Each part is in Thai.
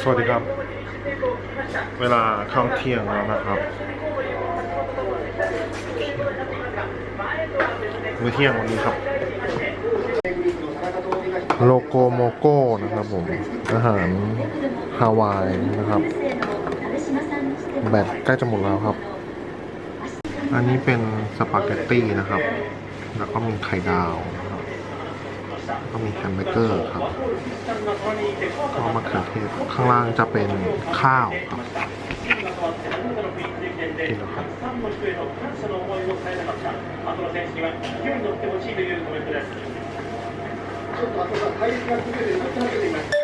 สวัสดีครับ เวลาเข้าเที่ยงแล้วนะครับ มื้อเที่ยงวันนี้ครับ โลโกโมโก้นะครับผม อาหารฮาวายนะครับ แบตใกล้จะหมดแล้วครับ อันนี้เป็นสปาเกตตี้นะครับ แล้วก็มีไข่ดาวนะครับแล้ว ก็มีแฮมเบอร์เกอร์ครับก็มะเขือเทศข้างล่างจะเป็นข้าวครับกิน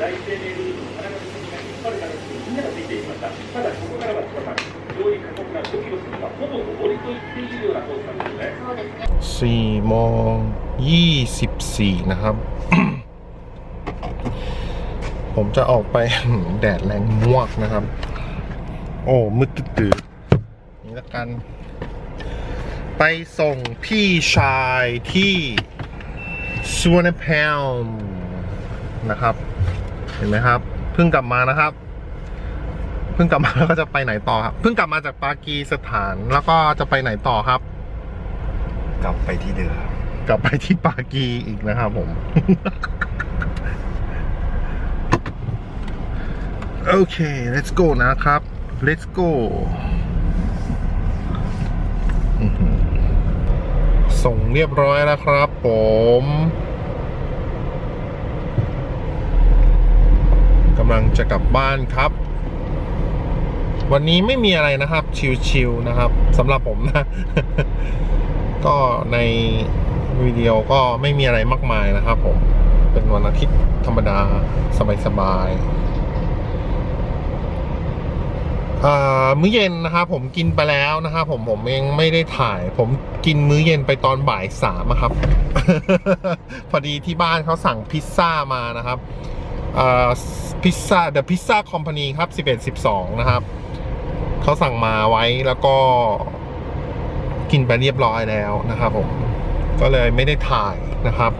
来世でいう花が引っ張る形でみんながついていきました。ただ、ここからは彦さん、非常に過酷な動きをするが、ほぼ登りと言っているようなコースなんですね。4โมง24นะครับ ผมจะออกไปแดดแรงมวกนะครับ โอ้มืดตื้อนี่ละกัน ไปส่งพี่ชายที่สวนแพลมนะครับ เห็นไหมครับเพิ่งกลับมานะครับเพิ่งกลับมาแล้วก็จะไปไหนต่อครับเพิ่งกลับมาจากปากีสถานแล้วก็จะไปไหนต่อครับ กลับไปที่เดิมกลับไปที่ปากีอีกนะครับผม โอเค let's go นะครับ let's go อื้อหือส่งเรียบร้อยแล้วครับผมำลังจะกลับบ้านครับ วันนี้ไม่มีอะไรนะครับ ชิลๆนะครับสำหรับผมนะ ก็ในวิดีโอก็ไม่มีอะไรมากมายนะครับผม เป็นวันอาทิตย์ธรรมดาสบายๆมื้อเย็นนะครับผมกินไปแล้วนะครับผมผมเองไม่ได้ถ่าย ผมกินมื้อเย็นไปตอนบ่ายสามครับ พอดีที่บ้านเขาสั่งพิซซ่ามานะครับ พิซซ่า The Pizza Company ครับ 11 12 นะครับ เขาสั่งมาไว้แล้วก็กินไปเรียบร้อยแล้วนะครับผม ก็เลยไม่ได้ถ่ายนะครับ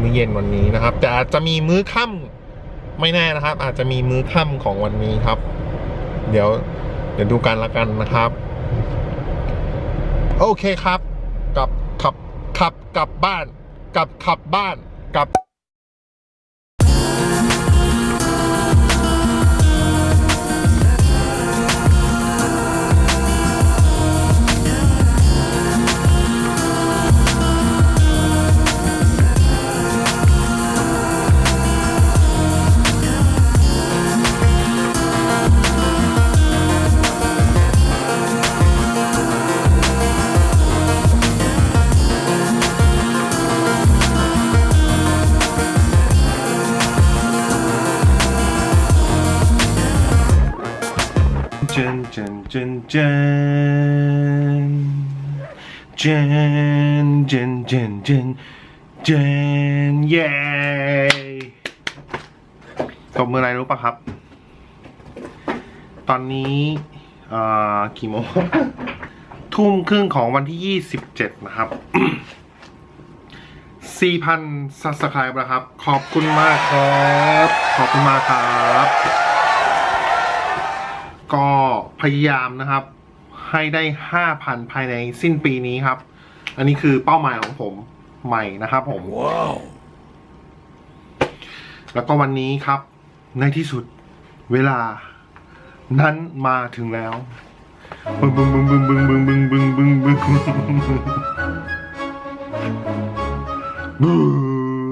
มื้อเย็นวันนี้นะครับ แต่อาจจะมีมื้อค่ำไม่แน่นะครับ อาจจะมีมื้อค่ำของวันนี้ครับ เดี๋ยวเดี๋ยวดูกันละกันนะครับ โอเคครับ กับขับขับกลับบ้านกลับขับบ้านกลับ Jen, Jen, Jen. Jen, Jen, Jen, Jen. Jen, yay! ตบมืออะไรรู้ปะครับ ตอนนี้กี่โมง ทุ่มครึ่งของวันที่ 27 นะครับ 4,000ซับสไครป์นะครับ ขอบคุณมากครับ ขอบคุณมากครับ ก็พยายามนะครับ ให้ได้ห้าพันภายในสิ้นปีนี้ครับ อันนี้คือเป้าหมายของผมใหม่นะครับผมว้าวแล้วก็วันนี้ครับ ในที่สุดเวลานั้นมาถึงแล้วบึ้งบึ้งบึ้งบึ้งบึ้งบึ้งบึ้งบึ้งบึ้งบึ้งบึ้ง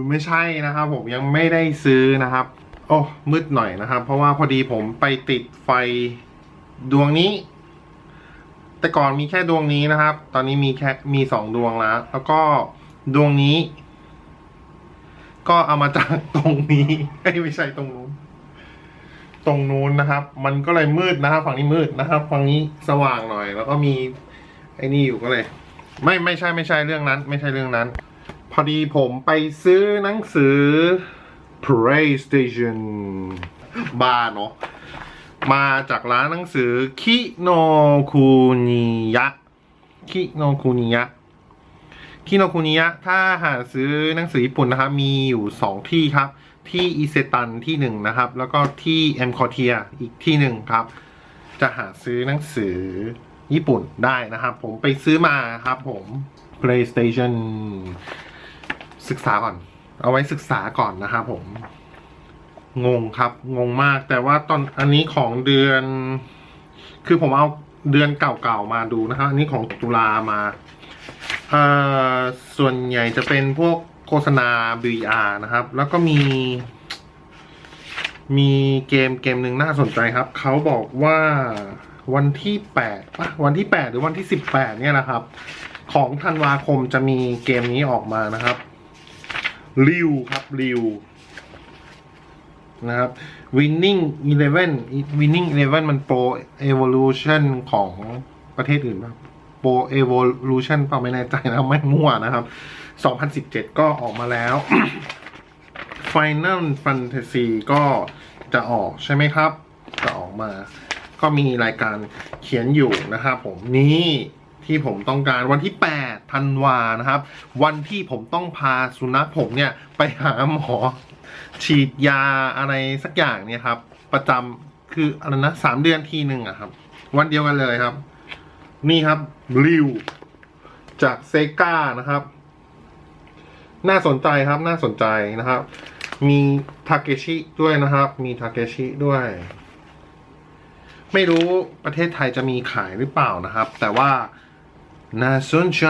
ไม่ใช่นะครับผมยังไม่ได้ซื้อนะครับ โอ้มืดหน่อยนะครับ เพราะว่าพอดีผมไปติดไฟดวงนี้ แต่ก่อนมีแค่ดวงนี้นะครับ ตอนนี้มีแค่มีสองดวงแล้ว แล้วก็ดวงนี้ ก็เอามาจากตรงนี้เอ้ยไม่ใช่ตรงนู้นตรงนู้นนะครับ มันก็เลยมืดนะครับ ฝั่งนี้มืดนะครับ ฝั่งนี้สว่างหน่อย แล้วก็มีไอ้นี่อยู่ก็เลย ไม่ไม่ใช่ไม่ใช่เรื่องนั้น ไม่ใช่เรื่องนั้น พอดีผมไปซื้อหนังสือ PlayStation บ้าเนาะมาจากร้านหนังสือคิโนคุนิยะคิโนคุนิยะคิโนคุนิยะถ้าหาซื้อหนังสือญี่ปุ่นนะครับ มีอยู่สองที่ครับ ที่อิเซตันที่หนึ่งนะครับ แล้วก็ที่เอ็มคอเทียอีกที่หนึ่งครับ จะหาซื้อหนังสือญี่ปุ่นได้นะครับ ผมไปซื้อมาครับผม PlayStation ศึกษาก่อน เอาไว้ศึกษาก่อนนะครับผม งงครับ งงมาก แต่ว่าตอนอันนี้ของเดือน คือผมเอาเดือนเก่าๆมาดูนะครับ อันนี้ของตุลามาเอ่อส่วนใหญ่จะเป็นพวกโฆษณา VR นะครับ แล้วก็มี มีเกมเกมหนึ่งน่าสนใจครับ เขาบอกว่าวันที่แปดะวันที่แปดหรือวันที่สิบแปดเนี่ยนะครับ ของธันวาคมจะมีเกมนี้ออกมานะครับ ริวครับริวนะครับ winning eleven winning eleven มัน pro evolution ของประเทศอื่นป่ะ pro evolution เปล่าไม่แน่ใจนะไม่มั่วนะครับ 2017 ก็ออกมาแล้ว final fantasy ก็จะออกใช่ไหมครับ จะออกมา ก็มีรายการเขียนอยู่นะครับผมนี่ ที่ผมต้องการวันที่8ธันวานะครับ วันที่ผมต้องพาสุนัขผมเนี่ยไปหาหมอ ฉีดยาอะไรสักอย่างเนี่ยครับ ประจำคืออะไรนะสามเดือนทีหนึ่งอะครับ วันเดียวกันเลยครับ นี่ครับริวจากเซกานะครับ น่าสนใจครับน่าสนใจนะครับ มีทาเกชิด้วยนะครับ มีทาเกชิด้วยไม่รู้ประเทศไทยจะมีขายหรือเปล่านะครับ แต่ว่า น่าสนใจ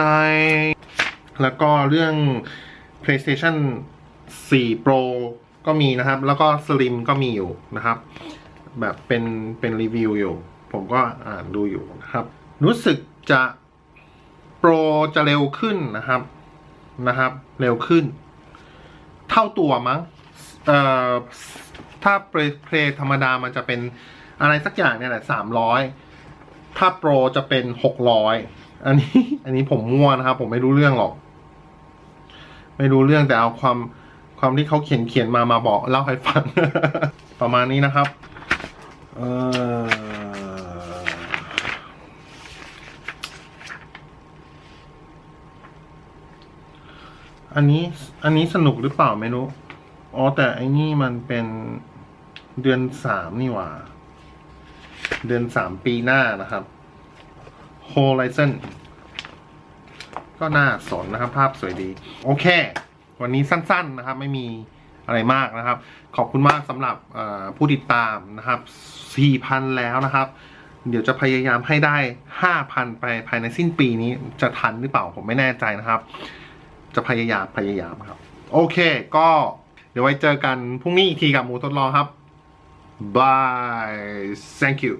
แล้วก็เรื่อง PlayStation 4 Pro ก็มีนะครับ แล้วก็ Slim ก็มีอยู่นะครับ แบบเป็นเป็นรีวิวอยู่ ผมก็อ่านดูอยู่นะครับ รู้สึกจะ Pro จะเร็วขึ้นนะครับนะครับ เร็วขึ้น เท่าตัวมั้งเอ่อถ้าเพลย์เพลย์ธรรมดามันจะเป็นอะไรสักอย่างเนี่ยแหละสามร้อยถ้าโปรจะเป็นหกร้อย อันนี้ อันนี้ผมมั่วนะครับ ผมไม่รู้เรื่องหรอก ไม่รู้เรื่องแต่เอาความความที่เขาเขียนเขียนมามาบอกเล่าให้ฟัง ประมาณนี้นะครับ เอออันนี้ อันนี้สนุกหรือเปล่าไม่รู้ อ๋อแต่อันนี้มันเป็นเดือนสามนี่หว่า เดือนสามปีหน้านะครับ Horizon ก็น่าสนนะครับ ภาพสวยดี โอเค วันนี้สั้นๆนะครับ ไม่มีอะไรมากนะครับ ขอบคุณมากสำหรับผู้ติดตามนะครับ 4,000 แล้วนะครับ เดี๋ยวจะพยายามให้ได้ 5,000 ไปภายในสิ้นปีนี้จะทันหรือเปล่าผมไม่แน่ใจนะครับ จะพยายามพยายามครับ โอเค ก็เดี๋ยวไว้เจอกันพรุ่งนี้อีกทีกับหมูทดลองครับ bye thank you